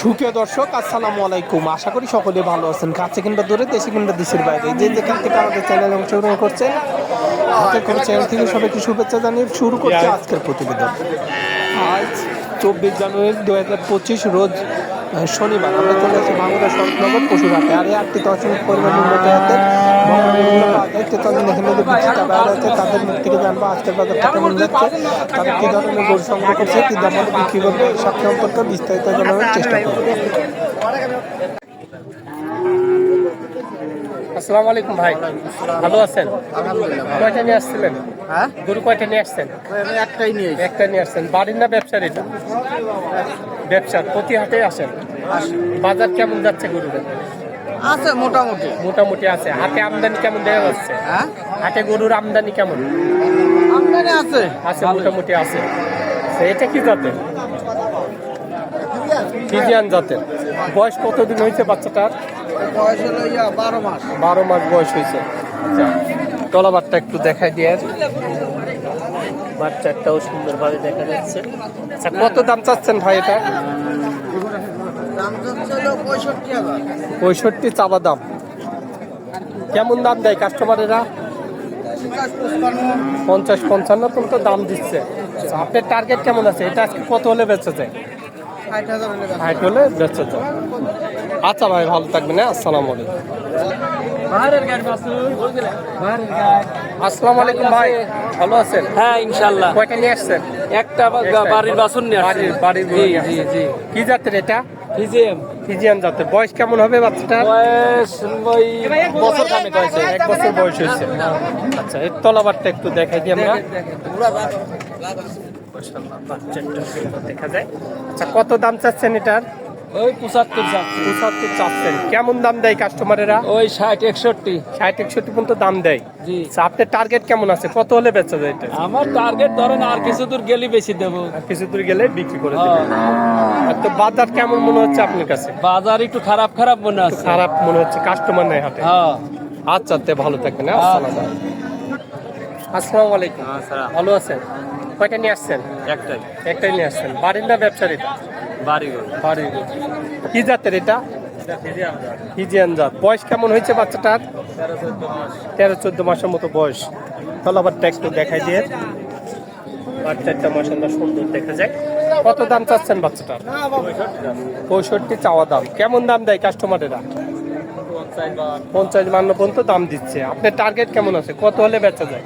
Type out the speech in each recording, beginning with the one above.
সুপ্রিয় দর্শক আসসালামু আলাইকুম। আশা করি সকলে ভালো আছেন। কাছে কিংবা দূরে দেশে কিংবা দেশের বাইরে। যে যেখান থেকে আমাদের চ্যানেলে অংশগ্রহণ করছেন হাতে করে চ্যানেল থেকে সবাইকে শুভেচ্ছা জানিয়ে শুরু করছে আজকের প্রতিবেদন। আজ চব্বিশ জানুয়ারি দু হাজার পঁচিশ রোজ শনিবার। আমরা চলে আসছি বাংলা সড়কনগর পশুরহাটে। আর এই আটটি দশমিক পরিমাণ উন্নত হাতের একটি তখন এখানে যে আছে তাদের মুখ থেকে জানব আজকের বাজারটা কেমন যাচ্ছে তারা কী ধরনের গরু সংগ্রহ করছে কী দামে বিক্রি করবে সব সম্পর্কে বিস্তারিত জানানোর চেষ্টা করব। আসসালামু আলাইকুম ভাই ভালো আছেন? কয়টা নিয়ে আসছিলেন? হ্যাঁ? গরু কয়টা নিয়ে আসছেন? একটাই নিয়ে একটা নিয়ে আসছেন। বাড়ির না ব্যবসার এটা? ব্যবসার প্রতি হাটে আসেন? বাজার কেমন যাচ্ছে গরুর? আছে মোটামুটি। মোটামুটি আছে। হাটে আমদানি কেমন দেখা যাচ্ছে? হ্যাঁ? হাটে গরুর আমদানি কেমন? আমদানি আছে। আছে মোটামুটি আছে। এটা কি জাতের? ফিজিয়ান জাতের। বয়স কতদিন হয়েছে বাচ্চাটার? বয়স হলো ইয়া বারো মাস। বারো মাস বয়স হয়েছে। আচ্ছা তলাবারটা একটু দেখাই দিয়ে বাচ্চাটাও সুন্দরভাবে দেখা যাচ্ছে। আচ্ছা কত দাম চাচ্ছেন ভাই এটা? পঁয়ষট্টি চাবা দাম। কেমন দাম দেয় কাস্টমারেরা পঞ্চাশ পঞ্চান্ন পর্যন্ত দাম দিচ্ছে। আচ্ছা, আপনার টার্গেট কেমন আছে? এটা আজকে কত হলে বেঁচে যায়? হলে বেচা। হাইট হলে বেঁচে যায়। আচ্ছা ভাই ভালো থাকবেন হ্যাঁ? আসসালামু আলাইকুম। আসসালামু আলাইকুম ভাই ভালো আছেন? হ্যাঁ ইনশাল্লাহ। কয়টা নিয়ে আসছেন? একটা বাড়ির বাসন নিয়ে বাড়ির বাড়ির জি আসছেন। জি। কি জাতের এটা? ফিজিএম ফিজিয়ান জাতের। বয়স কেমন হবে বাচ্চাটা বয়স ওই বছর খানেক হয়েছে। এক বছর বয়স হয়েছে। আচ্ছা এর তলাবারটা একটু দেখাই দিই আমরা। দেখা যায়। আচ্ছা কত দাম চাচ্ছেন এটার? ওই পঁচাত্তর পঁচাত্তর চাচ্ছেন। কেমন দাম দেয় কাস্টমারেরা ওই ষাট একষট্টি। ষাট একষট্টি পর্যন্ত দাম দেয়। জি। আচ্ছা আপনার টার্গেট কেমন আছে? কত হলে বেচা যায় এটা? আমার টার্গেট ধরেন আর কিছু দূর গেলে বেশি দেবো। কিছু দূর গেলে বিক্রি করে হ্যাঁ। দেবেন তো বাজার কেমন মনে হচ্ছে আপনার কাছে? বাজার একটু খারাপ খারাপ মনে আছে। খারাপ মনে হচ্ছে কাস্টমার নাই হাটে। হ্যাঁ। আচ্ছা তে ভালো থাকেন হ্যাঁ আসসালামু আলাইকুম। আসসালামু আলাইকুম। ভালো আছেন? কয়টা নিয়ে আসছেন? একটাই। একটাই নিয়ে আসছেন। বাড়ির না ব্যবসার এটা? বাড়ি কি জাতের এটা? হিজিয়ান জাত। বয়স কেমন হয়েছে বাচ্চাটার? তেরো চোদ্দ মাসের মতো বয়স। তাহলে আবার একটু দেখাই দিয়ে। বাচ্চাটা মাসাল্লাহ সুন্দর দেখা যায় কত দাম চাচ্ছেন বাচ্চাটার? পঁয়ষট্টি চাওয়া দাম। কেমন দাম দেয় কাস্টমারেরা পঞ্চাশ বান্ন পর্যন্ত দাম দিচ্ছে। আপনার টার্গেট কেমন আছে? কত হলে বেচা যায়?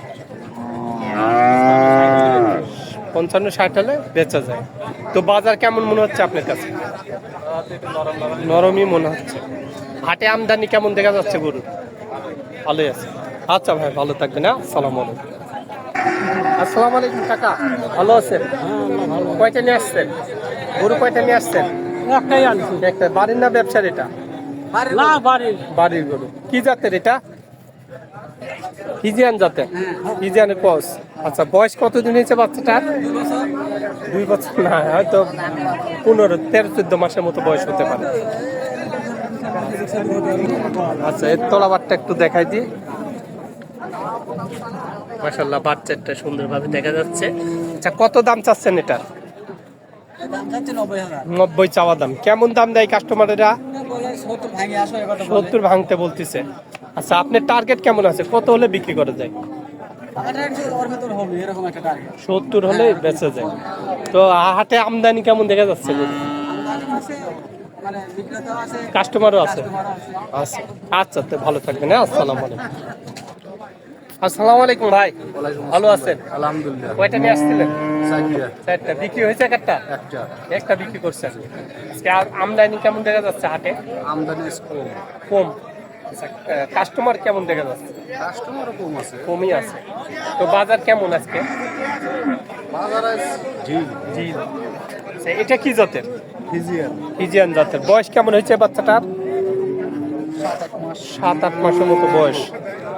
পঞ্চান্ন ষাট হলে বেচা যায়। তো বাজার কেমন মনে হচ্ছে আপনার কাছে? নরমই মনে হচ্ছে। হাটে আমদানি কেমন দেখা যাচ্ছে গরু ভালোই আছে। আচ্ছা ভাই ভালো থাকবেন হ্যাঁ? আসসালামু আলাইকুম। আসসালামু আলাইকুম কাকা। ভালো আছেন? কয়টা নিয়ে আসছেন? গরু কয়টা নিয়ে আসছেন? একটাই আনছি। একটা বাড়ির না ব্যবসার এটা? বাড়ির গরু। কি জাতের এটা? হিজিয়ান জাতের হিজিয়ানের কস। আচ্ছা বয়স কতদিন হয়েছে বাচ্চাটার? দুই বছর। না হয়তো পনেরো তেরো চোদ্দ মাসের মতো বয়স হতে পারে। আচ্ছা এর তলাবারটা একটু দেখাই দিই। মাসাল্লাহ বাচ্চাটা সুন্দরভাবে দেখা যাচ্ছে। আচ্ছা কত দাম চাচ্ছেন এটা নব্বই চাওয়া দাম। কেমন দাম দেয় কাস্টমারেরা সত্তর ভাঙতে বলতেছে। আচ্ছা আপনার টার্গেট কেমন আছে? কত হলে বিক্রি করা যায়? সত্তর হলে বেঁচে যায়। তো হাটে আমদানি কেমন দেখা যাচ্ছে? কাস্টমারও আছে। আচ্ছা আচ্ছা তো ভালো থাকবেন হ্যাঁ আসসালামু আলাইকুম। আসসালামু আলাইকুম ভাই ভালো আছেন? আলহামদুলিল্লাহ। কয়টা নিয়ে আসছিলেন? চারটা। বিক্রি হয়েছে একটা? একটা। একটা বিক্রি আজকে আমদানি কেমন দেখা যাচ্ছে হাটে? আমদানি কম। কম। কাস্টমার কেমন দেখা যাচ্ছে? কাস্টমারও কম আছে। কমই আছে। তো বাজার কেমন আজকে? বাজার ঝিল। জি আচ্ছা, এটা কি জাতের? ফিজিয়ান। ফিজিয়ান জাতের। বয়স কেমন হয়েছে বাচ্চাটার? সাত আট মাসের মতো বয়স।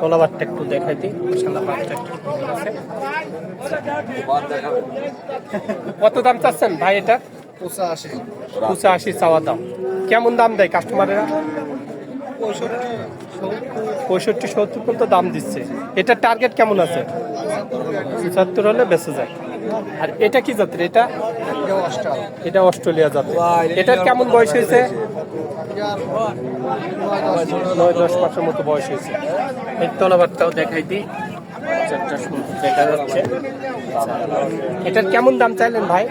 তলাবারটা একটু দেখাই দিই। বাচ্চা একটু আছে। কত দাম চাচ্ছেন ভাই এটা? পঁচাশি পঁচাশি চাওয়া দাম। কেমন দাম দেয় কাস্টমারেরা পঁয়ষট্টি, সত্তর পর্যন্ত দাম দিচ্ছে। এটার টার্গেট কেমন আছে? পঁচাত্তর হলে বেঁচে যায়। আর এটা কি জাতের? এটা? এটা অস্ট্রেলিয়া জাতের। এটার কেমন বয়স হয়েছে? নয় দশ মাসের মতো বয়স হয়েছে। এর তলাবারটাও দেখাই দিই। দেখা যাচ্ছে। এটার কেমন দাম চাইলেন ভাই?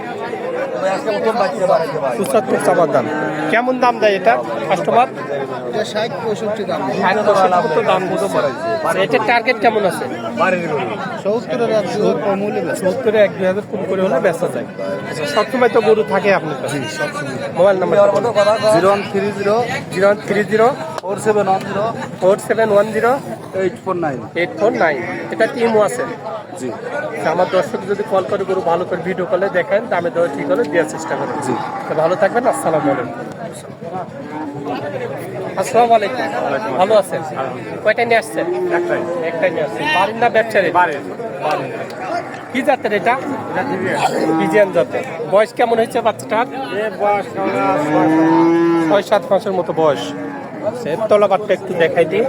পঁচাত্তর চাবার দাম। কেমন দাম দেয় এটা কাস্টমার ষাট পঁয়ষট্টি দাম দাম বুঝো এটার টার্গেট কেমন আছে? সত্তরের এক সত্তরে এক দুই হাজার কম করে হলে বেচা যায়। আচ্ছা। সবসময় তো গরু থাকে আপনার কাছে? Mobile number zero one three zero zero three zero four seven one zero. Four seven one zero eight four nine eight four nine এটা টিমও আছে। জি। আমার দর্শক যদি কল করে গরু ভালো করে ভিডিও কলে দেখেন দামে দেওয়া ঠিক হলে দেওয়ার চেষ্টা করেন জি। ভালো থাকবেন আসসালামু আলাইকুম। আসসালামু আলাইকুম। ভালো আছেন? কয়টা নিয়ে আসছেন? একটাই। একটাই নিয়ে আসছেন। বাড়ির না ব্যবসায়ী বাড়ির। কি জাতের এটা? ফিজিয়ান জাতের। বয়স কেমন হয়েছে বাচ্চাটার? ছয় সাত মাসের মতো বয়স। সে তলাবারটা একটু দেখাই দিই।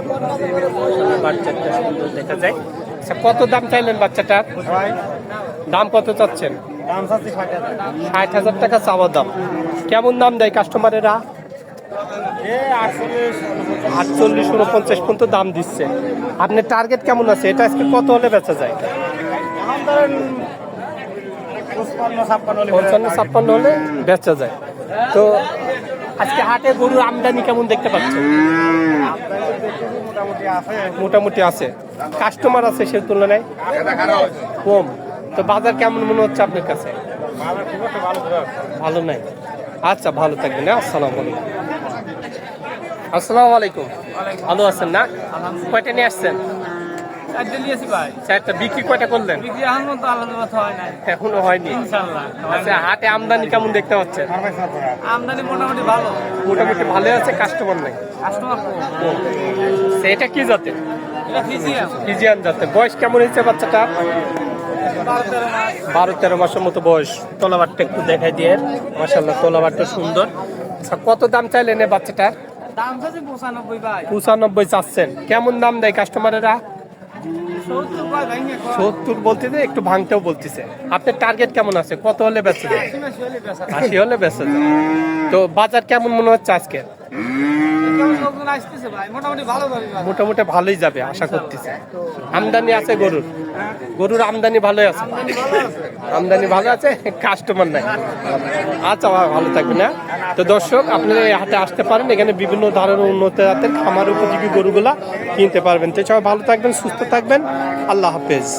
বাচ্চাটা সুন্দর দেখা যায়। আচ্ছা কত দাম চাইলেন বাচ্চাটার দাম কত চাচ্ছেন? ষাট হাজার। টাকা চাওয়া দাম। কেমন দাম দেয় কাস্টমারেরা? আটচল্লিশ উনপঞ্চাশ। পর্যন্ত দাম দিচ্ছে। আপনার টার্গেট কেমন আছে? এটা আজকে কত হলে বেচা যায়? পঞ্চান্ন ছাপ্পান্ন হলে বেচা যায়। তো আজকে হাটে গরুর আমদানি কেমন দেখতে পাচ্ছেন? মোটামুটি আছে। কাস্টমার আছে সে তুলনায়? কম। তো বাজার কেমন মনে হচ্ছে আপনার কাছে? ভালো নাই। আচ্ছা ভালো থাকবেন আসসালাম আসসালামু আলাইকুম। আসসালামু আলাইকুম। ভালো আছেন না? কয়টা নিয়ে আসছেন? চারটে নিয়েছি ভাই। চারটা বিক্রি কয়টা করলেন? বিক্রি এখন মতো আলাদা হয় নাই। এখনও হয়নি? আচ্ছা হাটে আমদানি কেমন দেখতে পাচ্ছেন? আমদানি মোটামুটি ভালো। মোটামুটি ভালো আছে কাস্টমার নাই? কাস্টমার সেটা কি এটা ফিজিয়ান। বয়স কেমন হয়েছে বাচ্চাটা? বারো তেরো মাসের মতো বয়স। তোলাবারটা একটু দেখাই দিয়ে। মাসাল্লাহ তোলাবারটা সুন্দর। আচ্ছা কত দাম চাইলেন বাচ্চাটার? পঁচানব্বই পঁচানব্বই চাচ্ছেন। কেমন দাম দেয় কাস্টমারেরা সত্তর বলতে একটু ভাঙতেও বলতেছে। আপনার টার্গেট কেমন আছে? কত হলে বেচা যায়? হলে বেচা তো বাজার কেমন মনে হচ্ছে আজকে? মোটামুটি ভালোই যাবে আশা করতেছি। আমদানি আছে গরুর। গরুর আমদানি ভালোই আছে। আমদানি ভালো আছে। কাস্টমার নাই। আচ্ছা ভালো থাকবেন না তো দর্শক আপনারা এই হাটে আসতে পারেন এখানে বিভিন্ন ধরনের উন্নত জাতের খামার উপযোগী গরুগুলা কিনতে পারবেন। তো সবাই ভালো থাকবেন সুস্থ থাকবেন। আল্লাহ হাফেজ।